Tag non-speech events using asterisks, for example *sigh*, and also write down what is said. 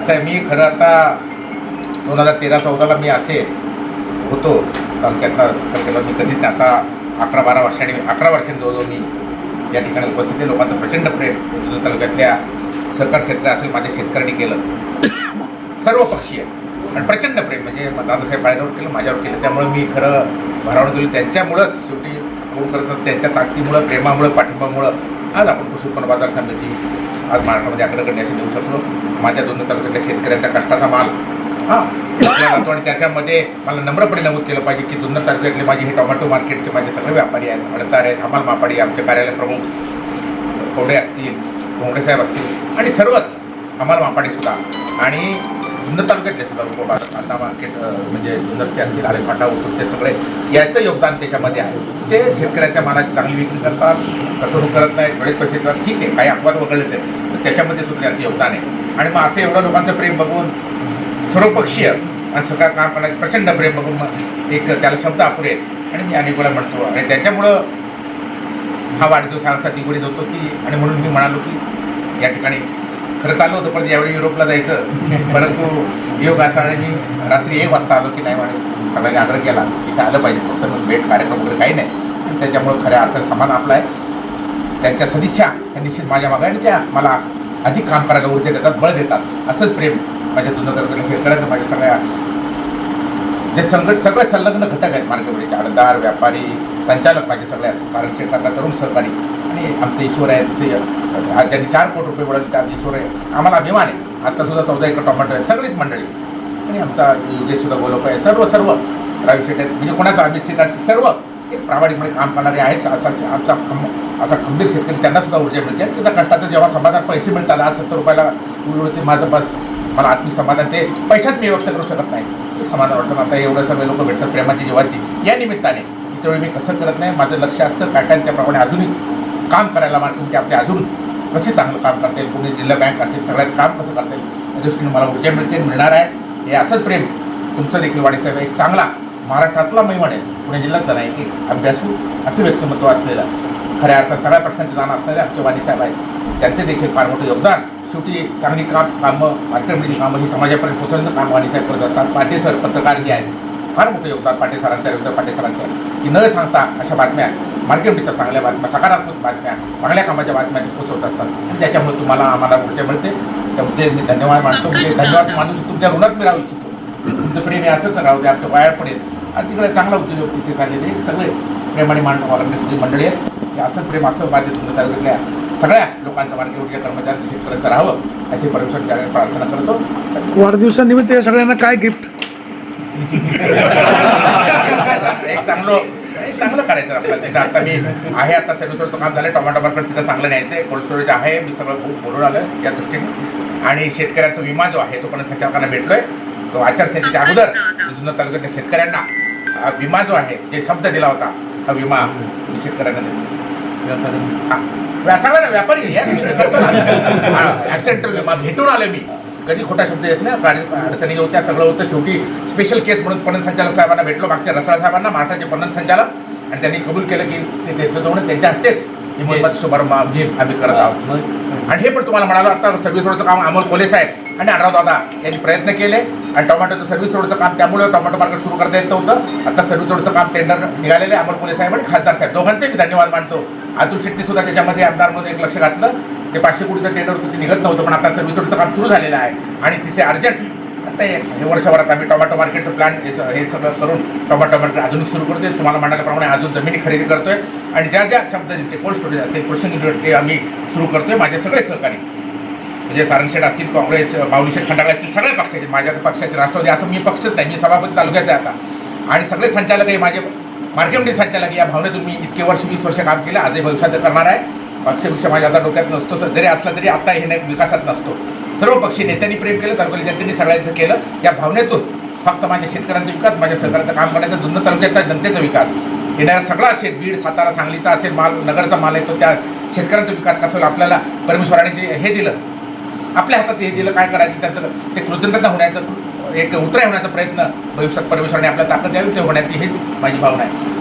असं आहे मी खरं आता दोन हजार तेरा चौदाला मी असे होतो तालुक्यातला तालुक्याला मी कधीच आता अकरा बारा वर्षांनी अकरा वर्षांनी जवळजवळ मी या ठिकाणी उपस्थित आहे. लोकांचं प्रचंड प्रेम तालुक्यातल्या सहकार क्षेत्र असेल माझ्या शेतकऱ्यांनी केलं. सर्व पक्षीय आणि प्रचंड प्रेम म्हणजे दादासाहेब बाळेरावर केलं माझ्यावर केलं. त्यामुळे मी खरं भरावून गेलो. त्यांच्यामुळंच शेवटी कोण करतात त्यांच्या ताकदीमुळं प्रेमामुळं पाठिंबामुळं आज आपण कृषी उत्पन्न बाजार समिती आज महाराष्ट्रामध्ये अग्रगण्य असे देऊ शकलो. माझ्या दोन तालुक्यातल्या शेतकऱ्यांच्या कष्टाचा माल. हां. जातो आणि त्याच्यामध्ये मला नम्रपणे नमूद केलं पाहिजे की जुन्नर तालुक्यातले माझे हे टोमॅटो मार्केटचे माझे सगळे व्यापारी आहेत हडतार आहेत हमाल मापाडी आमचे कार्यालय प्रमुख कोवडे असतील कोंबडे साहेब असतील आणि सर्वच हमाल मापाडी सुद्धा आणि जुन्नर तालुक्यातले सुद्धा लोक कांदा मार्केट म्हणजे जुन्नरचे असतील आलेफाटा उतरचे सगळे याचं योगदान त्याच्यामध्ये आहे. ते शेतकऱ्याच्या मालाची चांगली विक्री करतात फसवणूक करत नाहीत वेळेत पैसे देतात. ठीक आहे काही अपवाद वगळले ते त्याच्यामध्ये सुद्धा त्याचं योगदान आहे. आणि मग असं एवढं लोकांचं प्रेम बघून सर्वपक्षीय आणि सरकार काम करण्याचे प्रचंड प्रेम बघून मग एक त्याला शब्द अपुरे आहेत. आणि मी अनेक वेळा म्हणतो आणि त्याच्यामुळं हा वाढदिवस हा असा निगडीत होतो की आणि म्हणून मी म्हणालो की या ठिकाणी खरं चालू होतं पण यावेळी युरोपला जायचं. परंतु योग असा आणि मी रात्री एक वाजता आलो की नाही म्हणे सगळ्यांनी आग्रह केला इथं आलं पाहिजे फक्त मग भेट कार्यक्रम वगैरे काही नाही. त्याच्यामुळं खऱ्या अर्थाने समान आपला आहे. त्यांच्या सदिच्छा त्या निश्चित माझ्या मागे आणि त्या मला अधिक काम करायला ऊर्जा देतात बळ देतात. असंच प्रेम माझ्या जुनं करताना शेतकऱ्याचं माझ्या सगळ्या जे संघट सगळे संलग्न घटक आहेत मार्केटचे आडदार व्यापारी संचालक माझे सगळे असतात सारंग शेठसारखा तरुण सहकारी. आणि आमचे ईश्वर आहे तिथे ज्यांनी चार कोटी रुपये मिळाले त्याच ईश्वर आहे आम्हाला अभिमान आहे. आता सुद्धा चौदा एकर टोमॅटो आहे सगळीच मंडळी. आणि आमचा योगेश सुद्धा गोलोक आहे. सर्व सर्व. रावी शेट आहेत. म्हणजे कोणाचा अमित शेठ सर्व एक प्रामाणिकपणे काम करणारे आहेत. असा आमचा खंब असा खंबीर शेतकरी त्यांना सुद्धा ऊर्जा मिळते. आणि त्याचा कष्टाचं जेव्हा समाधान पैसे मिळतात आज सत्तर रुपयाला उलवते माझं बस. मला आत्मिक समाधान ते पैशात मी व्यक्त करू शकत नाही. ते समाधान वाटतं. आता एवढं सगळे लोक भेटतात प्रेमाची जीवाची. या निमित्ताने त्यावेळी मी कसं करत नाही. माझं लक्ष असतं काय काय त्याप्रमाणे आधुनिक काम करायला मार्केट आपले अजून कसे चांगलं काम करता येईल? पुणे जिल्हा बँक असेल सगळ्यात काम कसं करता येईल? त्या दृष्टीने मला ऊर्जा मिळते मिळणार आहे. हे असंच प्रेम. तुमचं देखील वाणीसाहेब एक चांगला महाराष्ट्रातला महिमान आहे. पुणे जिल्ह्यातला नाही की अभ्यासू असं व्यक्तिमत्व असलेलं. खऱ्या अर्थात सगळ्या प्रश्नांचे जाण असणारे आमचे वाणीसाहेब आहेत. त्यांचे देखील फार मोठं योगदान. शेवटी चांगली काम कामं मार्केटमधील कामं ही समाजापर्यंत पोहोचण्याचं काम वाणीसाहेब करत असतात. पाटे सर पत्रकार जे आहेत फार मोठं योगदान. पाटे सरांचं योगदान पाटे की न सांगता अशा बातम्या मार्केटच्या चांगल्या बातम्या सकारात्मक बातम्या चांगल्या कामाच्या बातम्या ते पोचवत असतात. आणि त्याच्यामुळे तुम्हाला आम्हाला ऊर्जा मिळते. तुमचे मी धन्यवाद मानतो. म्हणजे धन्यवाद माणूस तुमच्या ऋणात मी राहू इच्छितो. तुमचं प्रेम हे असंच राहू दे आमच्या पण येत आणि तिकडे चांगला उद्योग तिथे झालेले सगळे प्रेमाने मांडणं वागणे सगळी मंडळी आहेत. हे असंच प्रेम असं माझे तुमच्या तालुक्यातल्या सगळ्या लोकांचं मार्केट ऊर्जा कर्मचारी शेतकऱ्यांचं राहावं अशी परमेश्वर त्यावेळी प्रार्थना करतो. वाढदिवसानिमित्त या सगळ्यांना काय गिफ्ट *laughs* एक चांगलं एक चांगलं करायचं आपल्याला तिथं. आता मी आहे आता सर्व्हिसवरचं काम झालं टोमॅटो मार्केट तिथं चांगलं न्यायचं आहे कोल्ड स्टोरेज आहे. मी सगळं खूप बोलून आलं या दृष्टीने. आणि शेतकऱ्याचा विमा जो आहे तो पण संचालकांना भेटलोय. तो आचारसंहितेच्या अगोदर जुन्नर तालुक्यातल्या शेतकऱ्यांना विमा जो आहे जे शब्द दिला होता हा विमा मी शेतकऱ्यांना देतो. हा. व्यापारी या ॲक्सिडेंटल विमा भेटून आलो मी. कधी खोटा शब्द येत नाही अडचणी होत्या सगळं होतं. शेवटी स्पेशल केस म्हणून पणन संचालक साहेबांना भेटलो मागच्या रसाळ साहेबांना महाराष्ट्राचे पणन संचालक. आणि त्यांनी कबूल केलं की ते देतो म्हणून त्यांच्या हस्तेच ही मोहिमाचा शुभारंभ आम्ही करत आहोत. आणि हे पण तुम्हाला म्हणालो आता सर्व्हिस रोडचं काम अमोल कोले साहेब आणि आढराव दादा यांनी प्रयत्न केले. आणि टोमॅटोचं सर्व्हिस रोडचं काम त्यामुळे टोमॅटो मार्केट सुरू करता येत नव्हतं. आता सर्व्हिस रोडचं काम टेंडर निघालेलं आहे अमोल कोले साहेब आणि खासदार साहेब. दोघांचे मी धन्यवाद मानतो. अतुल शेट्टी सुद्धा त्याच्यामध्ये आमदार म्हणून एक लक्ष घातलं. ते पाचशे कोटीचं टेंडर होतं ते निघत नव्हतं पण आता सर्व्हिस रोडचं काम सुरू झालेलं आहे. आणि तिथे अर्जंट आता हे वर्षभरात आम्ही टोमॅटो मार्केटचं प्लॅन हे हे सगळं करून टोमॅटो मार्केट आधुनिक सुरू करतोय. तुम्हाला म्हणाल्याप्रमाणे अजून जमिनी खरेदी करतोय. आणि ज्या ज्या शब्द ते कोल्ड स्टोरेज असेल प्रोसेसिंग युनिट ते आम्ही सुरू करतोय माझे सगळे सहकारी. म्हणजे सारंगशेठ असतील काँग्रेस माऊलीशेठ खंडाळा असतील सगळ्या पक्षाचे माझ्या पक्षाचे राष्ट्रवादी असं मी पक्षच नाही मी सभापती तालुक्याचा आहे आता. आणि सगळे संचालक हे माझे मार्केटमध्ये संचालक या भावनेतून मी इतके वर्ष वीस वर्ष काम केलं आजही भविष्यात करणार आहे. पक्षपेक्षा माझ्या आता डोक्यात नसतो सर. जरी असला तरी आता हे नाही विकासात नसतो. सर्व पक्षी नेत्यांनी प्रेम केलं तालुक्याच्या जनतेने सगळ्यांचं केलं. या भावनेतून फक्त माझ्या शेतकऱ्यांचा विकास माझ्या सहकार्याचं काम करण्याचा जुन्नर तालुक्याचा जनतेचा विकास. येणारा सगळा शेत बीड सातारा सांगलीचा असेल माल नगरचा माल आहे तो त्या शेतकऱ्यांचा विकास कसा होईल आपल्याला परमेश्वराने जे हे दिलं आपल्या हातात हे दिलं काय करायचं त्याचं ते कृतज्ञता होण्याचं एक उतराय होण्याचा प्रयत्न भविष्यात परमेश्वराने आपल्याला ताकद द्यावी ते होण्याची हीच माझी भावना आहे.